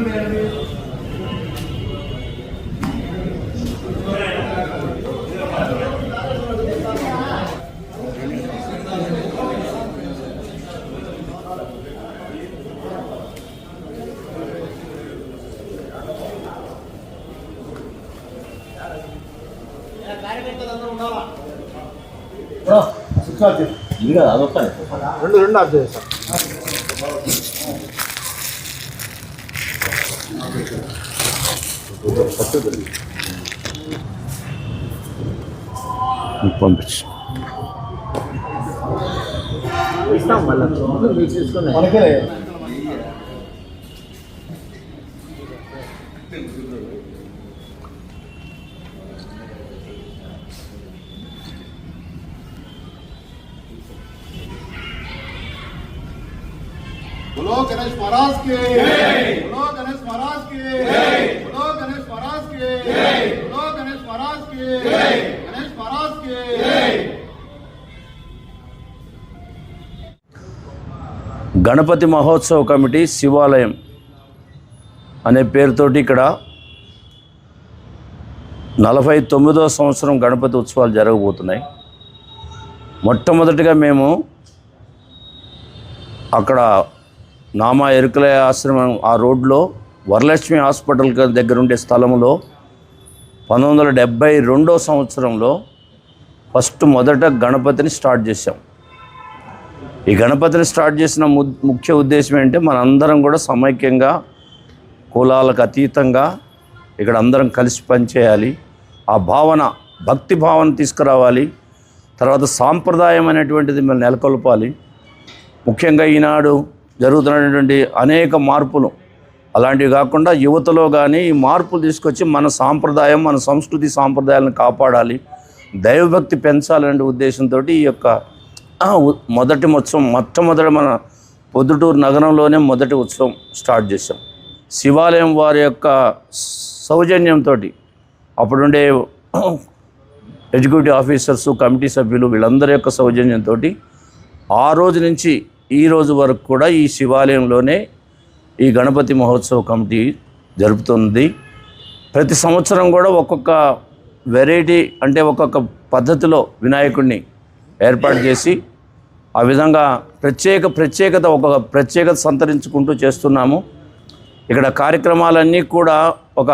Gracias. ఊయర్లే ఇంకా అదొక్కనే రెండు రెండు ఆఫ్ చేస్తాం పంపించు. ఇస్తాం మళ్ళీ. बोलो गणेश महाराज के बोलो गणेश महाराज के बोलो गणेश महाराज के बोलो गणेश महाराज के गणेश महाराज के గణపతి మహోత్సవ కమిటీ శివాలయం అనే పేరుతోటి ఇక్కడ నలభై తొమ్మిదో సంవత్సరం గణపతి ఉత్సవాలు జరగబోతున్నాయి మొట్టమొదటిగా మేము అక్కడ నామా ఎరుకలయ ఆశ్రమం ఆ రోడ్లో వరలక్ష్మి హాస్పిటల్ దగ్గర ఉండే స్థలంలో పంతొమ్మిది వందల డెబ్భై రెండో సంవత్సరంలో ఫస్ట్ మొదట గణపతిని స్టార్ట్ చేశాం. ఈ గణపతిని స్టార్ట్ చేసిన ము- ముఖ్య ఉద్దేశం ఏంటంటే మనందరం కూడా సమైక్యంగా కులాలకు అతీతంగా ఇక్కడ అందరం కలిసి పనిచేయాలి. ఆ భావన భక్తి భావన తీసుకురావాలి. తర్వాత సాంప్రదాయం అనేటువంటిది మనం నెలకొల్పాలి. ముఖ్యంగా ఈనాడు జరుగుతున్నటువంటి అనేక మార్పులు. అలాంటివి కాకుండా యువతలో కానీ ఈ మార్పులు తీసుకొచ్చి మన సాంప్రదాయం మన సంస్కృతి సాంప్రదాయాలను కాపాడాలి. దైవభక్తి పెంచాలనే ఉద్దేశంతో ఈ యొక్క మొదటి ఉత్సవం మొట్టమొదటి మన పొద్దుటూరు నగరంలోనే మొదటి ఉత్సవం స్టార్ట్ చేసాం శివాలయం వారి యొక్క సౌజన్యంతో అప్పుడుండే ఎగ్జిక్యూటివ్ ఆఫీసర్స్ కమిటీ సభ్యులు వీళ్ళందరి యొక్క సౌజన్యంతో ఆ రోజు నుంచి ఈ రోజు వరకు కూడా ఈ శివాలయంలోనే ఈ గణపతి మహోత్సవ కమిటీ జరుపుతుంది. ప్రతి సంవత్సరం కూడా ఒక్కొక్క వెరైటీ అంటే ఒక్కొక్క పద్ధతిలో వినాయకుడిని ఏర్పాటు చేసి ఆ విధంగా ప్రత్యేక ప్రత్యేకత ఒక ప్రత్యేకత సంతరించుకుంటూ చేస్తున్నాము. ఇక్కడ కార్యక్రమాలన్నీ కూడా ఒక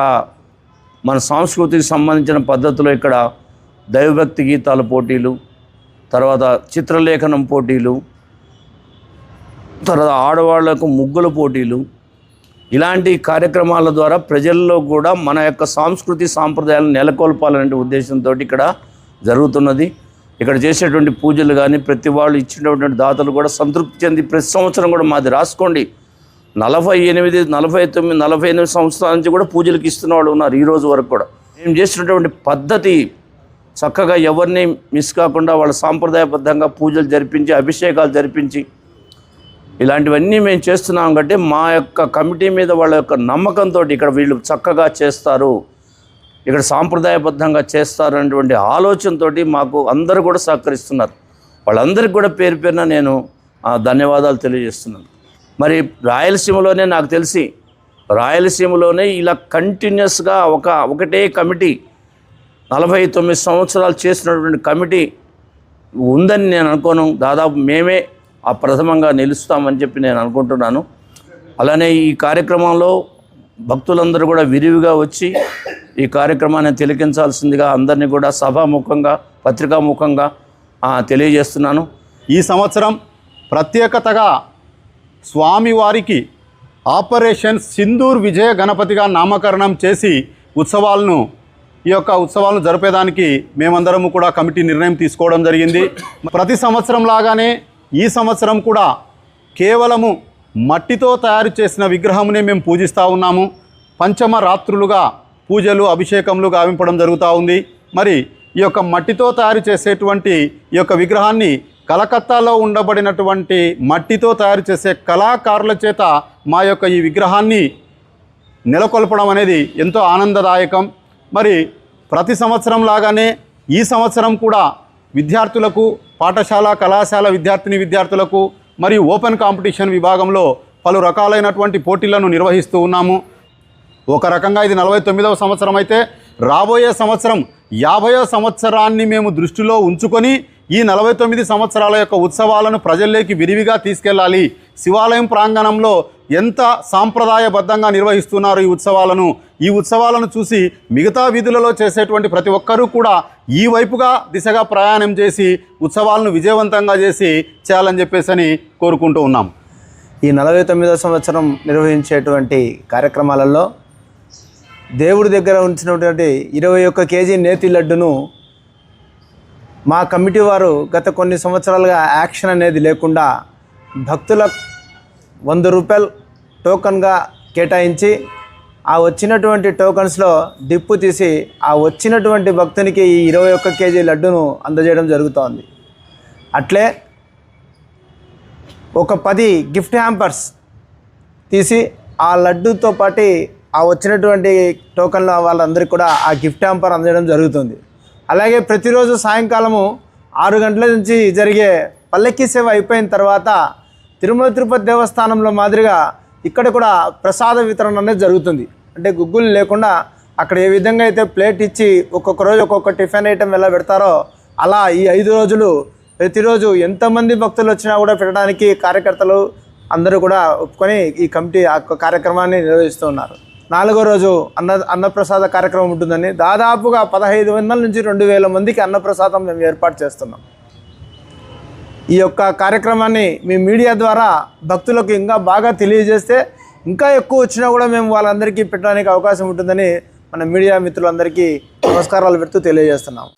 మన సంస్కృతికి సంబంధించిన పద్ధతిలో ఇక్కడ దైవభక్తి గీతాల పోటీలు తర్వాత చిత్రలేఖనం పోటీలు తర్వాత ఆడవాళ్ళకు ముగ్గుల పోటీలు ఇలాంటి కార్యక్రమాల ద్వారా ప్రజల్లో కూడా మన యొక్క సాంస్కృతి సాంప్రదాయాలను నెలకొల్పాలనే ఉద్దేశంతో ఇక్కడ జరుగుతున్నది. ఇక్కడ చేసేటువంటి పూజలు కానీ ప్రతి వాళ్ళు ఇచ్చినటువంటి దాతలు కూడా సంతృప్తి చెంది ప్రతి సంవత్సరం కూడా మాది రాసుకోండి. నలభై ఎనిమిది నలభై తొమ్మిది నలభై ఎనిమిది సంవత్సరాల నుంచి కూడా పూజలకు ఇస్తున్న వాళ్ళు ఉన్నారు ఈ రోజు వరకు కూడా. మేము చేసినటువంటి పద్ధతి చక్కగా ఎవరిని మిస్ కాకుండా వాళ్ళ సాంప్రదాయబద్ధంగా పూజలు జరిపించి అభిషేకాలు జరిపించి ఇలాంటివన్నీ మేము చేస్తున్నాం కంటే మా యొక్క కమిటీ మీద వాళ్ళ యొక్క నమ్మకంతో ఇక్కడ వీళ్ళు చక్కగా చేస్తారు. ఇక్కడ సాంప్రదాయబద్ధంగా చేస్తారు అనేటువంటి ఆలోచనతో మాకు అందరూ కూడా సహకరిస్తున్నారు. వాళ్ళందరికీ కూడా పేరు పేరున నేను ఆ, ధన్యవాదాలు తెలియజేస్తున్నాను. మరి రాయలసీమలోనే నాకు తెలిసి రాయలసీమలోనే ఇలా కంటిన్యూస్గా ఒక ఒకటే కమిటీ నలభై తొమ్మిది సంవత్సరాలు చేసినటువంటి కమిటీ ఉందని నేను అనుకోను. దాదాపు మేమే ఆ ప్రథమంగా నిలుస్తామని చెప్పి నేను అనుకుంటున్నాను. అలానే ఈ కార్యక్రమంలో భక్తులందరూ కూడా విరివిగా వచ్చి ఈ కార్యక్రమాన్ని తిలకించాల్సిందిగా అందరినీ కూడా సభాముఖంగా పత్రికాముఖంగా తెలియజేస్తున్నాను. ఈ సంవత్సరం ప్రత్యేకతగా స్వామివారికి ఆపరేషన్ సింధూర్ విజయ గణపతిగా నామకరణం చేసి ఉత్సవాలను ఈ యొక్క ఉత్సవాలను జరిపేదానికి మేమందరము కూడా కమిటీ నిర్ణయం తీసుకోవడం జరిగింది. ప్రతి సంవత్సరం లాగానే ఈ సంవత్సరం కూడా కేవలము మట్టితో తయారు చేసిన విగ్రహమునే మేము పూజిస్తూ ఉన్నాము. పంచమ రాత్రులుగా పూజలు అభిషేకములు గావింపడం జరుగుతూ ఉంది. మరి ఈ యొక్క మట్టితో తయారు చేసేటువంటి ఈ యొక్క విగ్రహాన్ని కలకత్తాలో ఉండబడినటువంటి మట్టితో తయారు చేసే కళాకారుల చేత మా యొక్క ఈ విగ్రహాన్ని నెలకొల్పడం అనేది ఎంతో ఆనందదాయకం. మరి ప్రతి సంవత్సరం లాగానే ఈ సంవత్సరం కూడా విద్యార్థులకు పాఠశాల కళాశాల విద్యార్థిని విద్యార్థులకు మరియు ఓపెన్ కాంపిటీషన్ విభాగంలో పలు రకాలైనటువంటి పోటీలను నిర్వహిస్తూ ఉన్నాము. ఒక రకంగా ఇది నలభై తొమ్మిదవ సంవత్సరం అయితే రాబోయే సంవత్సరం యాభైవ సంవత్సరాన్ని మేము దృష్టిలో ఉంచుకొని ఈ నలభై తొమ్మిది సంవత్సరాల యొక్క ఉత్సవాలను ప్రజల్లోకి విరివిగా తీసుకెళ్ళాలి. శివాలయం ప్రాంగణంలో ఎంత సాంప్రదాయబద్ధంగా నిర్వహిస్తున్నారు ఈ ఉత్సవాలను? ఈ ఉత్సవాలను చూసి మిగతా వీధులలో చేసేటువంటి ప్రతి ఒక్కరూ కూడా ఈ వైపుగా దిశగా ప్రయాణం చేసి ఉత్సవాలను విజయవంతంగా చేసి చేయాలని చెప్పేసి అని కోరుకుంటూ ఉన్నాం. ఈ నలభై తొమ్మిదో సంవత్సరం నిర్వహించేటువంటి కార్యక్రమాలలో దేవుడి దగ్గర ఉంచినటువంటి ఇరవై ఒక్క కేజీ నేతి లడ్డును మా కమిటీ వారు గత కొన్ని సంవత్సరాలుగా యాక్షన్ అనేది లేకుండా భక్తుల వంద రూపాయలు టోకన్గా కేటాయించి ఆ వచ్చినటువంటి టోకన్స్లో డిప్పు తీసి ఆ వచ్చినటువంటి భక్తునికి ఈ ఇరవై ఒక్క కేజీ లడ్డును అందజేయడం జరుగుతోంది. అట్లే ఒక పది గిఫ్ట్ హ్యాంపర్స్ తీసి ఆ లడ్డూతో పాటు ఆ వచ్చినటువంటి టోకన్ల వాళ్ళందరికీ కూడా ఆ గిఫ్ట్ హ్యాంపర్ అందజేయడం జరుగుతుంది. అలాగే ప్రతిరోజు సాయంకాలము ఆరు గంటల నుంచి జరిగే పల్లెక్కి సేవ అయిపోయిన తర్వాత తిరుమల తిరుపతి దేవస్థానంలో మాదిరిగా ఇక్కడ కూడా ప్రసాద వితరణ అనేది జరుగుతుంది. అంటే గుగ్గులు లేకుండా అక్కడ ఏ విధంగా అయితే ప్లేట్ ఇచ్చి ఒక్కొక్క రోజు ఒక్కొక్క టిఫిన్ ఐటెం ఎలా పెడతారో అలా ఈ ఐదు రోజులు ప్రతిరోజు ఎంతమంది భక్తులు వచ్చినా కూడా పెట్టడానికి కార్యకర్తలు అందరూ కూడా ఒప్పుకొని ఈ కమిటీ ఆ యొక్క కార్యక్రమాన్ని నిర్వహిస్తూ ఉన్నారు. నాలుగో రోజు అన్న అన్నప్రసాద కార్యక్రమం ఉంటుందని దాదాపుగా పదహైదు వందల నుంచి రెండు వేల మందికి అన్నప్రసాదం మేము ఏర్పాటు చేస్తున్నాం. ఈ యొక్క కార్యక్రమాన్ని మీ మీడియా ద్వారా భక్తులకు ఇంకా బాగా తెలియజేస్తే ఇంకా ఎక్కువ వచ్చినా కూడా మేము వాళ్ళందరికీ పెట్టడానికి అవకాశం ఉంటుందని మన మీడియా మిత్రులందరికీ నమస్కారాలు పెడుతూ తెలియజేస్తున్నాం.